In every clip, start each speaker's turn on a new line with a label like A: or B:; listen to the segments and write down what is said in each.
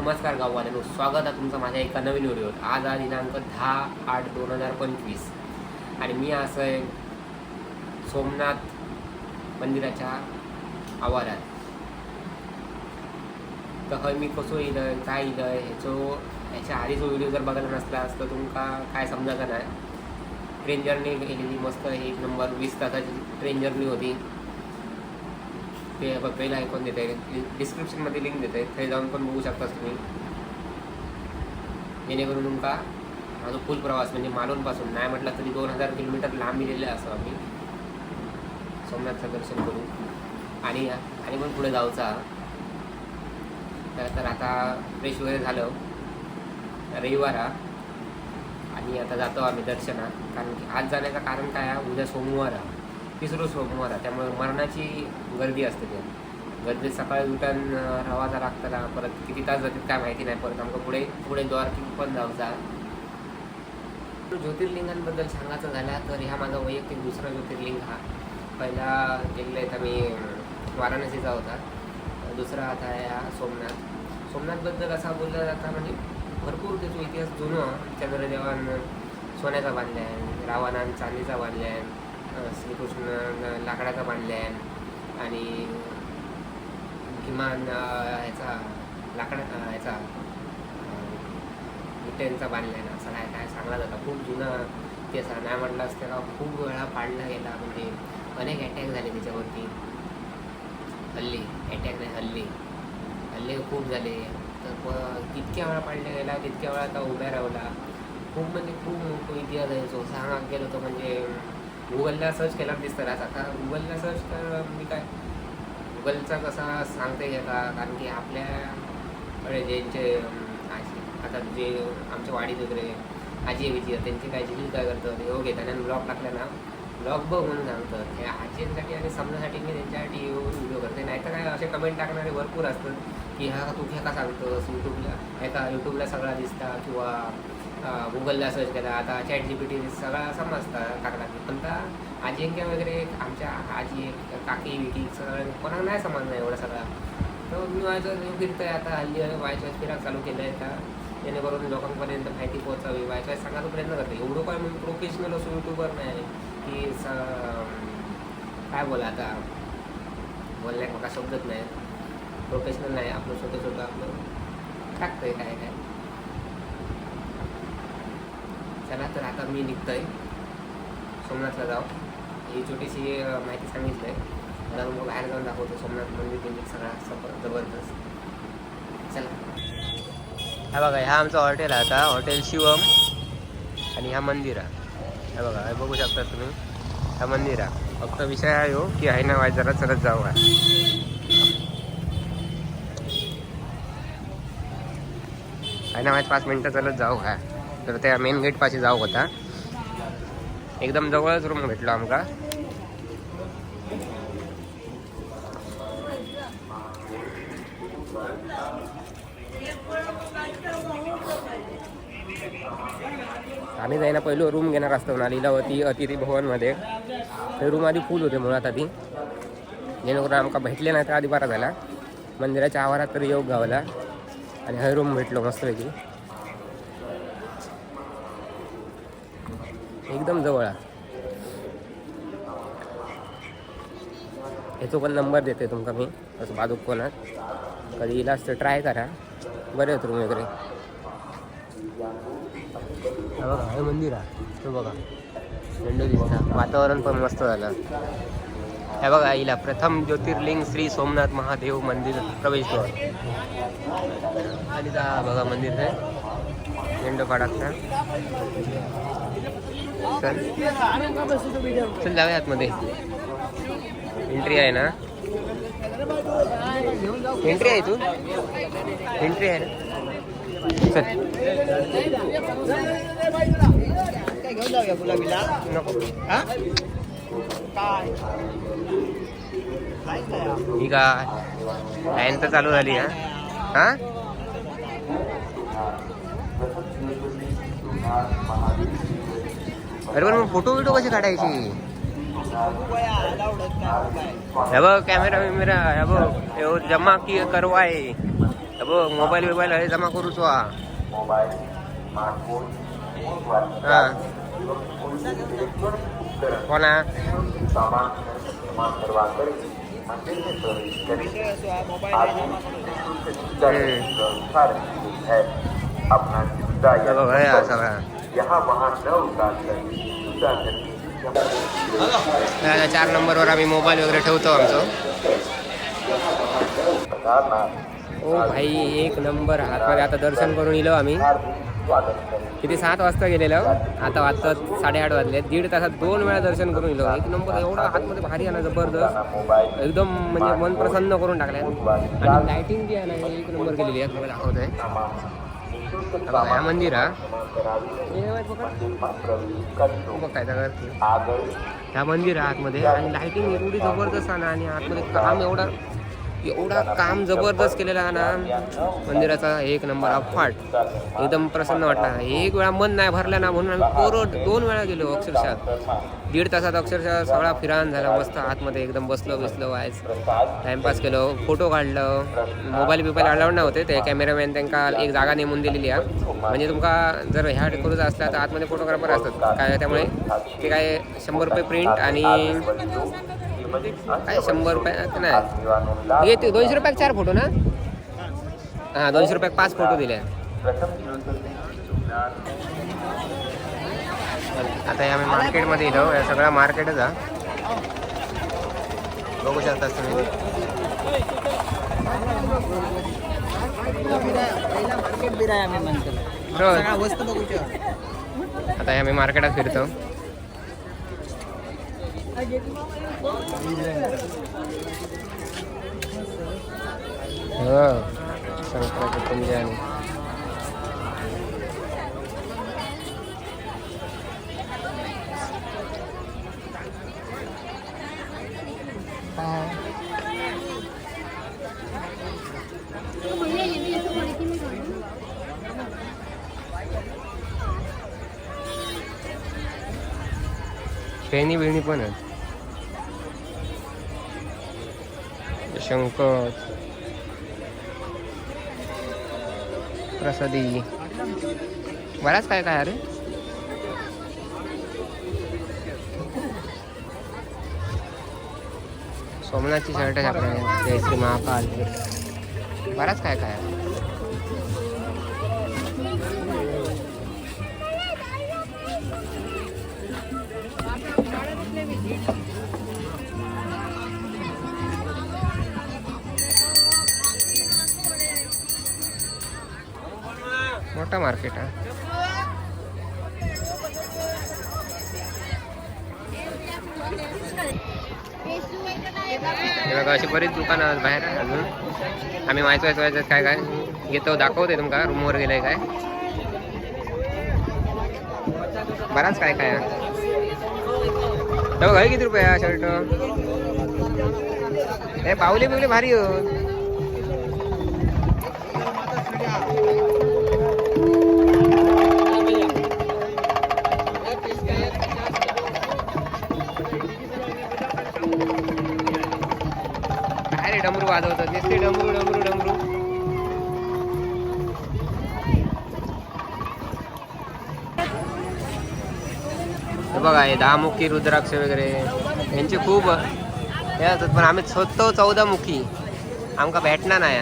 A: नमस्कार गाववाल्यानो स्वागत आहे तुमचं माझ्या एका नवीन व्हिडिओत. आज हा दिनांक दहा आठ दोन हजार पंचवीस. आणि मी असं आहे सोमनाथ मंदिराच्या आवारात. तर हय मी कसो येयलंय काय येयलंय ह्याचो ह्याच्या आधीचो व्हिडिओ जर बघायला नसला तर तुमका काय समजायचं नाही. ट्रेन जर्नी केलेली मस्त एक नंबर वीस तासाची ट्रेन जर्नी होती. ते बेल पहिला ऐकून देते डिस्क्रिप्शनमध्ये लिंक देते थंय जाऊन पण बघू शकतास तुम्ही. जेणेकरून तुमका माझा फुल प्रवास म्हणजे मालवणपासून नाही म्हटलं तरी दोन हजार किलोमीटर लांब गेलेले असं आम्ही. सोमनाथचं दर्शन करू. आणि आणि पण पुढे जाऊचा. तर तर आता फ्रेश वगैरे झालं. रविवार हा. आणि आता जातो आम्ही दर्शनात. कारण की आज जाण्याचं कारण काय आहे? उद्या सोमवार आहे. तिसरं सोमवार होता. त्यामुळे मरणाची गर्दी असते ते. गर्दीत सकाळी उठून रवाजा लागताना परत किती तास जातात काय माहिती नाही. परत आमचं पुढे पुढे द्वारकी पण जाऊचा ज्योतिर्लिंगांबद्दल सांगायचं झालं तर ह्या माझा वैयक्तिक दुसरा ज्योतिर्लिंग हा. पहिला गेलेला आहे मी वाराणसीचा होता. दुसरा आता आहे हा सोमनाथ. सोमनाथबद्दल असा बोलला जाता म्हणजे भरपूर त्याचा इतिहास जुनं. चंद्रदेवान सोन्याचा बांधला आहे रावणान चांदीचा बांधला आहे श्रीकृष्ण लाकडाचा बांधला आहे आणि किमान ह्याचा लाकडा ह्याचा विटेंचा बांधला आहे ना असं काय काय सांगला जाता खूप जुना ते असा नाही म्हटलं असतं का खूप वेळा पाडला गेला. म्हणजे अनेक अटॅक झाले त्याच्यावरती. हल्ली अटॅक नाही हल्ली. हल्ले खूप झाले. तर प- कितक्या वेळा पाडला गेला तितक्या वेळा आता उभ्या राहिला. खूप म्हणजे खूप इतिहास आहे. जो सांगा गेलो तो म्हणजे गुगलला सर्च केला दिसतं आज आता गुगलला सर्च तर मी काय गुगलचा कसा सांगता येईल का कारण की आपल्याकडे म्हणजे ज्यांचे आजी आता जे आमच्या वाडीत वगैरे आजी विजी त्यांची काय जी काय करतात योग हो घेतात आणि ब्लॉग टाकला ना ब्लॉग बघ म्हणून सांगतात. हे आजींसाठी आणि समजासाठी मी त्यांच्यासाठी येऊन व्हिडिओ करते. नाही तर काय असे कमेंट टाकणारे भरपूर असतात की हा तू ह्या का सांगतोस? यूट्यूबला ह्या यूट्यूबला सगळा दिसता किंवा गुगलला सर्च केला आता चॅट जी पी टी सगळा समजता टाकला पण तर आजिंक्या वगैरे आमच्या आजी काकी विकी सगळं कोणाला नाही समजणार एवढा सगळं. तर मी व्हायचं फिरतोय आता. हल्ली व्हायच्या फिरायला चालू केलं आहे का जेणेकरून लोकांपर्यंत माहिती पोहोचावी. व्हायच्या सांगायचा प्रयत्न करते एवढं काय म्हणजे मी प्रोफेशनल असो युट्यूबर नाही की स काय बोला आता? बोलण्यात मला शब्दच नाही. प्रोफेशनल नाही. आपलं छोटं छोटं आपलं. टाकतंय काय काय. चला तर आता मी निघतोय. सोमनाथला जाऊ ही छोटीशी माहिती सांगितली आहे तर मग बाहेर जाऊन दाखवतो. सोमनाथ मंदिर बिंदिर सगळा सफर जबरदस्त. चला. हा बघा ह्या आमचं हॉटेल आहे आता. हॉटेल शिवम आणि ह्या मंदिर आहे. हे बघा हे बघू शकता तुम्ही. हा मंदिर आहे. फक्त विषय आहे हो की आहे ना वाय जरा चलत जाऊ आहे. आहे ना वाय पाच मिनटं चलत जाऊ आहे. तर त्या मेन गेट पाशी जाऊ होता. एकदम जवळच रूम भेटलो आमका. आम्ही जाईना पहिलं रूम घेणार असतो ना लिलावती अतिथी भवनमध्ये. ते रूम आधी फुल होते मुळात आधी. जेणेकरून आमका भेटले नाही तर आधी बरा झाला. मंदिराच्या आवारात तरी योग गावला. आणि हे रूम भेटलो मस्तपैकी. एकदम जवळ आहे. ह्याचो पण नंबर देते तुमका मी. असं बाजूक कोणात. कधी इलाज असतं ट्राय करा. बरे आहेत रूम वगैरे बघा हे मंदिर आहे. तो बघा. झेंडू दिसता. वातावरण पण मस्त झालं. हे बघा हिला प्रथम ज्योतिर्लिंग श्री सोमनाथ महादेव मंदिर प्रवेशद्वार आणि बघा मंदिर आहे झेंडू काढाचा चल चल जाऊया आतमध्ये. एंट्री आहे ना? एंट्री आहे तू? एंट्री आहे ना? चल.
B: घेऊन जाऊया गुलाबीला
A: नको
B: ही
A: लाईन तर चालू झाली हा? हा? अरे पण मग फोटो बिटो कसे काढायची? हे बघ कॅमेरा बिमेरा हे बघ हे जमा की करवाय. हे बघ मोबाईल बिबाईल हे जमा करूच वा हा. कोणा सगळा.
C: यहाँ वहाँ न उतार कर जूता करके
A: चार नंबरवर आम्ही मोबाईल वगैरे ठेवतो आमचं. ओ भाई एक नंबर. हातमध्ये आता दर्शन करून येलो आम्ही. किती? सात वाजता गेलेलो. आता वाजता साडेआठ वाजले. दीड तासात दोन वेळा दर्शन करून येलो एक नंबर एवढा हातमध्ये भारी आहे ना जबरदस्त. एकदम म्हणजे मन प्रसन्न करून टाकलंय. आणि लायटिंग जी आहे ना एक नंबर केलेली आहे. तुम्हाला दाखवतोय. हा मंदिर हा काय आहे. ह्या मंदिर आतमध्ये आणि लाइटिंग एवढी जबरदस्त आहे आणि आतमध्ये काम एवढा एवढा काम जबरदस्त केलेला आहे ना. मंदिराचा एक नंबर अफाट एकदम प्रसन्न वाटला. एक वेळा मन नाही भरलं ना म्हणून आम्ही पोरं दोन वेळा गेलो अक्षरशः. दीड तासात अक्षरशः सगळा फिरान झाला मस्त आतमध्ये एकदम बसलो बिसलो व्हायच टाईमपास केलो फोटो काढलं. मोबाईल बिबाईल अलाउड नव्हते ते. कॅमेरामॅन त्यांना एक जागा नेमून दिलेली आहे. म्हणजे तुमका जर ह्या करूचा असला तर आतमध्ये फोटोग्राफर असतात. काय त्यामुळे ते काय शंभर रुपये प्रिंट आणि काय शंभर रुपये नाही. हे ते दोनशे रुपयाक चार फोटो ना? हां दोनशे रुपयाक पाच फोटो दिले. आता हे आम्ही मार्केटमध्ये येलो हे सगळं मार्केटच हा. बघू शकता तुम्ही. हो. आता आम्ही मार्केटात फिरतो. हो संक्रांती पुंज आणि खेळणी बिळणी पण आहेत. शंकर प्रसादी. बराच काय काय अरे? सोमनाथची शर्ट आहे आपल्याला जय श्री महाकाल. बराच काय काय आहे. मोठा मार्केट आहे हे बघा अशी बरीच दुकानं आहेत बाहेर अजून. आम्ही माहिती व्हायचं वायच काय काय. घेतो दाखवते तुमका रूमवर गेलंय काय. बराच काय काय. तो हे किती रुपये शर्ट हे पावले बिवले भारी हो वाजवतात नुसते डमरू डमरू डमरू. बघा हे दहा मुखी रुद्राक्ष वगैरे यांचे खूप हे असतात पण आम्ही शोधतो चौदा मुखी. आमका भेटणार नाही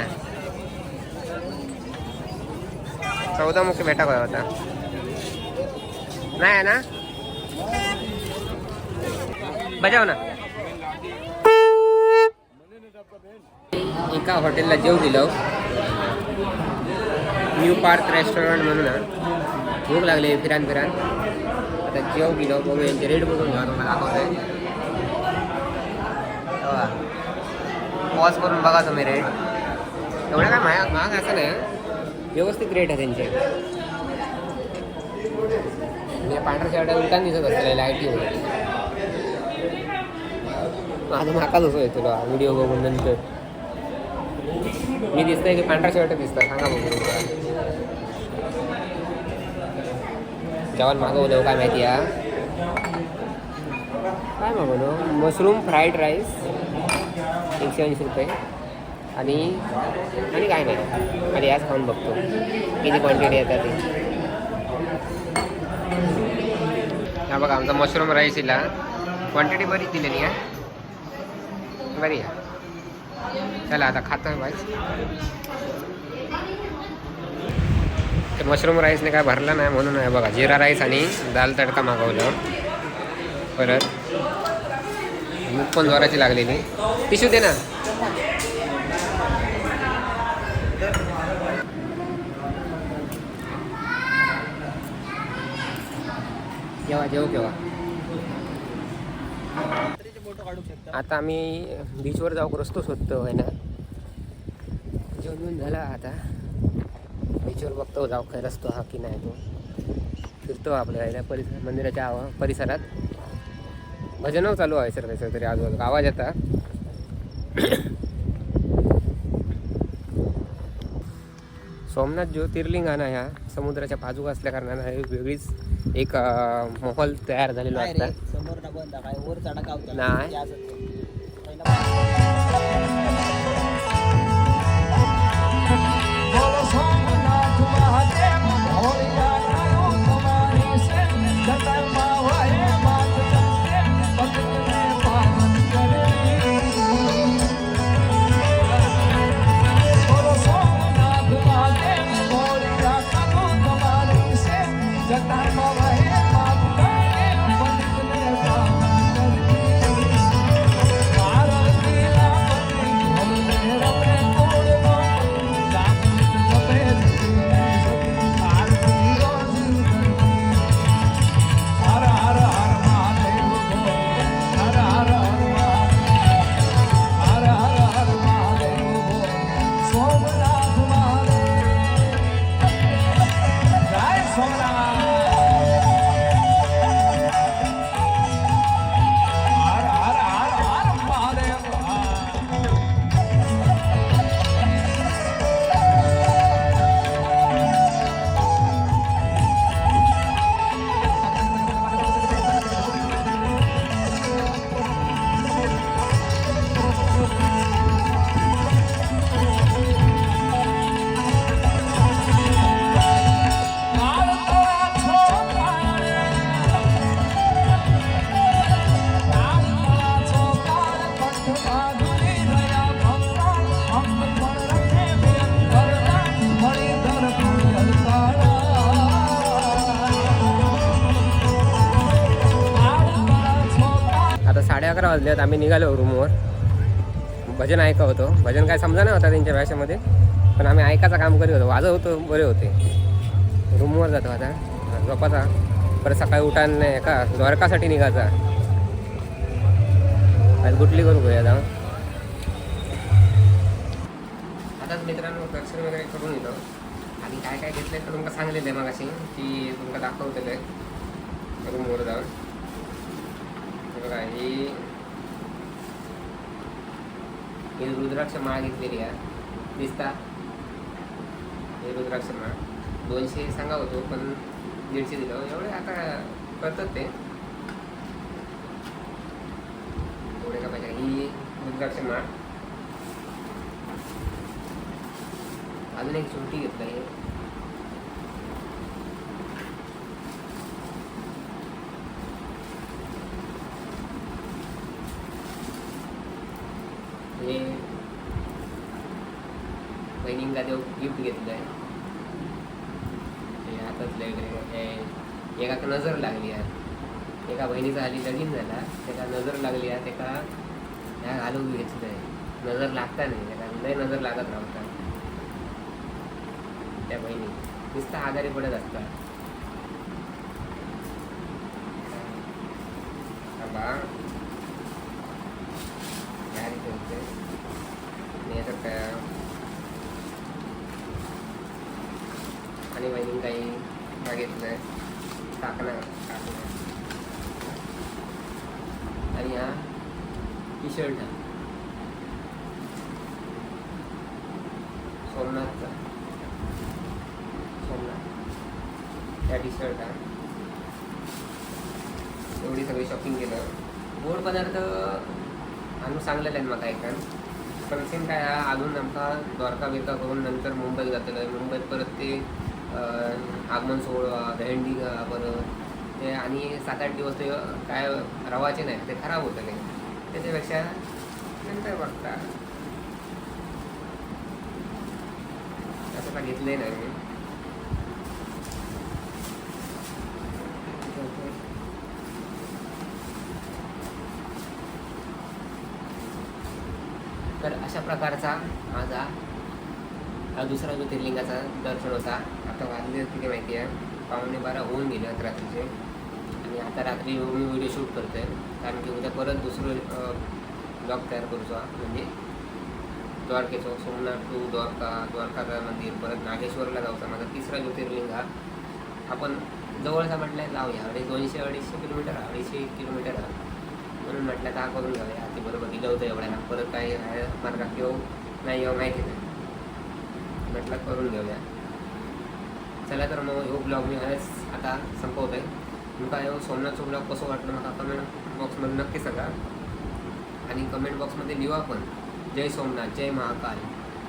A: चौदा मुखी भेटा काय होता नाही आहे ना? बजाव ना. एका हॉटेलला जेव दिलं न्यू पार्क रेस्टॉरंट म्हणून भूक लागली फिरान फिरान. आता जेव गेलो. बघू यांचे रेट बघून घ्या तुम्हाला दाखवतोय. पॉज करून बघा तुम्ही रेट एवढा काय महाग महाग असं नाही व्यवस्थित रेट आहे त्यांचे. पांढऱ्या शर्ट उलटान दिसत असतं लाईटी वगैरे माझं माकाच असं आहे तुला. व्हिडिओ बघून नंतर. मी दिसतंय की पांढरा शर्ट दिसतं सांगा बघू. जेवण मागवलं काय माहिती आहे? काय मागवलं मशरूम फ्राईड राईस एकशे ऐंशी रुपये. आणि आणि काय नाही. आणि याच खाऊन बघतो. किती क्वांटिटी येतात ती हा बघा आमचा मशरूम राईस इला. क्वांटिटी बरीच दिलेली आहे. बरी आहे. चला आता खातो वाईस ते मशरूम राईसने काय भरला नाही म्हणून आहे बघा जिरा राईस आणि दाल तडका मागवलं. परत मूग पण जोराची लागलेली. पिशू दे ना. केव्हा जेव केव्हा?
B: फोटो काढू शकता.
A: आता आम्ही बीचवर जाऊ रस्तो शोधतो आहे ना? जेवण झाला आता. बीचवर बघतो जाऊ काय रस्तो हा की नाही तो. फिरतो आपल्या परिसर मंदिराच्या आवा परिसरात. भजन चालू आहे सर त्याचं तरी आजूबाजूला. आवाज येता सोमनाथ ज्योतिर्लिंग आहे ना ह्या समुद्राच्या बाजूक असल्या कारणानं वेगळीच एक माहोल तयार झालेलो असतात
B: समोर ना बंद काय वर चढा गावता
A: नाही. आता वाजल्यात आम्ही निघालो रूमवर. भजन ऐका होतो. भजन काय समजा ना होता त्यांच्या भाषेमध्ये पण आम्ही ऐकायचं काम करीत होतो. वाजत होतो बरे होते. रूमवर जातो आता. झोपाचा परत सकाळी उठान नाही का द्वारकासाठी निघायचा. आज गुटली करू घेऊया जाऊन आताच मित्रांनो दर्शन वगैरे करून येतो. आणि काय काय घेतलंय तर तुमका सांगलेलं आहे मगाशी की तुमका दाखवलेलं आहे. रूमवर जाऊन. बघा ही ही रुद्राक्ष माळ घेतलेली आहे. दिसता? हे रुद्राक्ष माळ दोनशे सांगा होतो पण दीडशे दिलं. एवढे आता करतात ते. एवढे का पाहिजे? ही रुद्राक्ष माळ अजून एक छोटी घेतलं आहे. हे बहिणींका देव गिफ्ट घेतलं आहे हे हातातलं वगैरे एका नजर लागली आहे एका बहिणीचा हल्ली लगीन झाला त्याला नजर लागली आहे त्याला ह्या घालून घेतलं आहे नजर लागता नाही त्याला लय नजर लागत राहता त्या बहिणी नुसतं आजारी पडत असतात थांबा. काय रे ते होते? आणि याच्यात काय आणि बहिणी काही मागितलंय टाकणं टाकणं आणि हा टी शर्ट आहे सोमनाथचा. सोमनाथ. त्या टी शर्ट आहे एवढी सगळी शॉपिंग केलं. गोड पदार्थ आणून सांगलेलं आहे मला एका पण सेम काय हा अजून आमका द्वारका बिरका करून नंतर मुंबईत जातलं मुंबईत परत ते आगमन सोहळा भेंडी परत ते आणि सात आठ दिवस ते काय रवाचे नाही ते खराब होतले त्याच्यापेक्षा नंतर बघता. असं का घेतलंय नाही मी. तर अशा प्रकारचा माझा हा दुसरा ज्योतिर्लिंगाचा दर्शन होता आता वाजले किती माहिती आहे. पाहुणे बारा होऊन गेले आहेत रात्रीचे. आणि आता रात्री मी व्हिडिओ शूट करतोय. कारण की उद्या परत दुसरं ब्लॉग तयार करूचा. म्हणजे द्वारकेचं सोमनाथ टू द्वारका द्वारकाचं मंदिर परत नागेश्वरला जाऊचा. माझा तिसरा ज्योतिर्लिंग हा आपण जवळचा म्हटलं जाऊया अडीच दोनशे अडीचशे किलोमीटर अडीचशे किलोमीटर आहे म्हणून म्हटलं का करून जाऊया. ते बरोबर दिलं होतं एवढ्याला परत काही मार्गात येऊ नाही येऊ माहिती नाही. म्हटलं करून घेऊया. चला तर मग ह्यो ब्लॉग मी हवेच आता संपवतोय. तुमका ह्यो सोमनाथचा ब्लॉग कसं वाटलं मला कमेंट बॉक्समध्ये नक्की सांगा. आणि कमेंट बॉक्समध्ये लिहा पण. जय सोमनाथ जय महाकाल.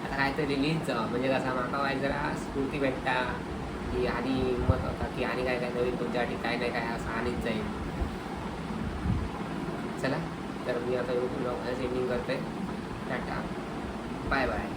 A: आता काय तर लिहित जा म्हणजे कसं माका वाईट जरा स्फूर्ती भेटता की आणि मत होता की आणि काय काय नवीन तुमच्यासाठी काय नाही काय असं आणीच जाईल. चला तर मी आता ब्लॉग हेच एंडिंग करते टाटा. Bye bye